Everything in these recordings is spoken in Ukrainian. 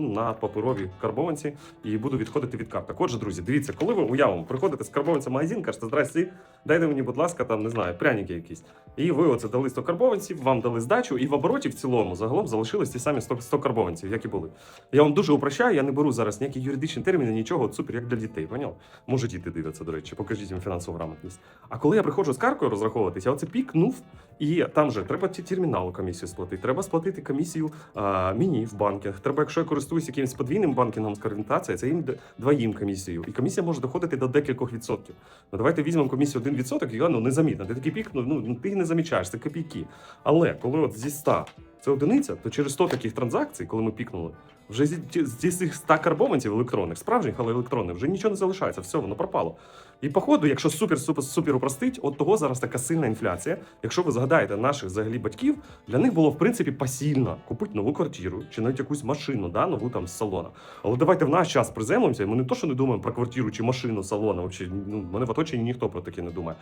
на паперові карбованці і буду відходити від карток. Отже, друзі, дивіться, коли ви уявимо, приходите з карбованця магазин, кажете, здрасте, дайте мені, будь ласка, там не знаю, пряники якісь. І ви оце дали 100 карбованців, вам дали здачу, і в обороті в цілому загалом залишились ті самі 100, 100 карбованців, як і були. Я вам дуже упрощаю, я не беру зараз ніякі юридичні терміни, нічого, супер, як для дітей. Поняв? Може, діти дивляться, до речі, покажіть їм фінансову грамотність. А коли я приходжу з каркою розраховуватися, оце пікнув, і там же треба терміналу комісію сплатити, треба сплатити комісію а, мені в банках. Треба, якщо я користуюсь якимось подвійним банкінгом з корієнтації, це їм двоїм комісією. І комісія може доходити до декількох відсотків. Ну давайте візьмемо комісію 1%, і вона ну, незамітна. Ти такий пік, ну, ну ти не замічаєш, це копійки. Але коли от зі 100 це одиниця, то через 100 таких транзакцій, коли ми пікнули, вже зі, цих 100 карбованців електронних, справжніх, але електронних, вже нічого не залишається, все, воно пропало. І походу, якщо супер супер супер упростить, от того зараз така сильна інфляція. Якщо ви згадаєте наших взагалі батьків, для них було в принципі посильно купити нову квартиру чи навіть якусь машину, да, нову там з салона. Але давайте в наш час приземлимося, і ми не то, що не думаємо про квартиру чи машину салона. Вообще, ну, мене в оточенні ніхто про таке не думає.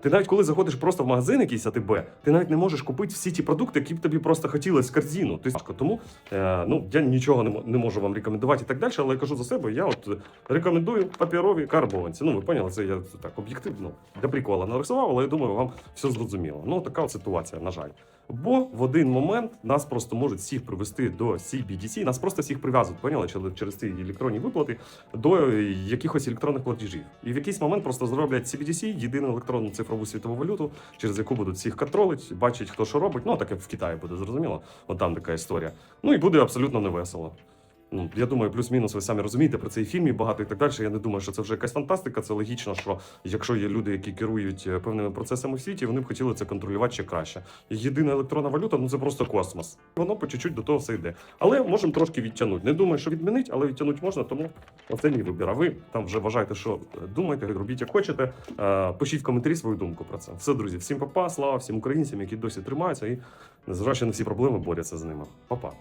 Ти навіть коли заходиш просто в магазин якийсь АТБ, ти навіть не можеш купити всі ті продукти, які б тобі просто хотілося в корзину. Ти. Тому е, ну я нічого не, можу вам рекомендувати і так далі, але я кажу за себе. Я от рекомендую паперові карбованці. Ну ви поняли, це я так об'єктивно для прикола нарисував, але я думаю, вам все зрозуміло. Ну така от ситуація, на жаль. Бо в один момент нас просто можуть всіх привести до CBDC, нас просто всіх прив'язують, поняли, через- ці електронні виплати до е, якихось електронних платежів. І в якийсь момент просто зроблять CBDC, єдину електронну цифрову світову валюту, через яку будуть всіх контролити, бачить, хто що робить. Ну, таке в Китаї буде зрозуміло. От там така історія. Ну і буде абсолютно невесело. Ну, я думаю, плюс-мінус, ви самі розумієте про це і багато і так далі. Я не думаю, що це вже якась фантастика. Це логічно, що якщо є люди, які керують е, певними процесами в світі, вони б хотіли це контролювати ще краще. Єдина електронна валюта ну це просто космос. Воно по чуть-чуть до того все йде. Але можемо трошки відтягнути. Не думаю, що відмінить, але відтягнути можна, тому оце мій вибір. А ви там вже вважаєте, що е, думаєте, робіть як хочете. Е, Пишіть в коментарі свою думку про це. Все, друзі, всім папа, слава всім українцям, які досі тримаються і незважаючи на всі проблеми борються з ними. Па-па.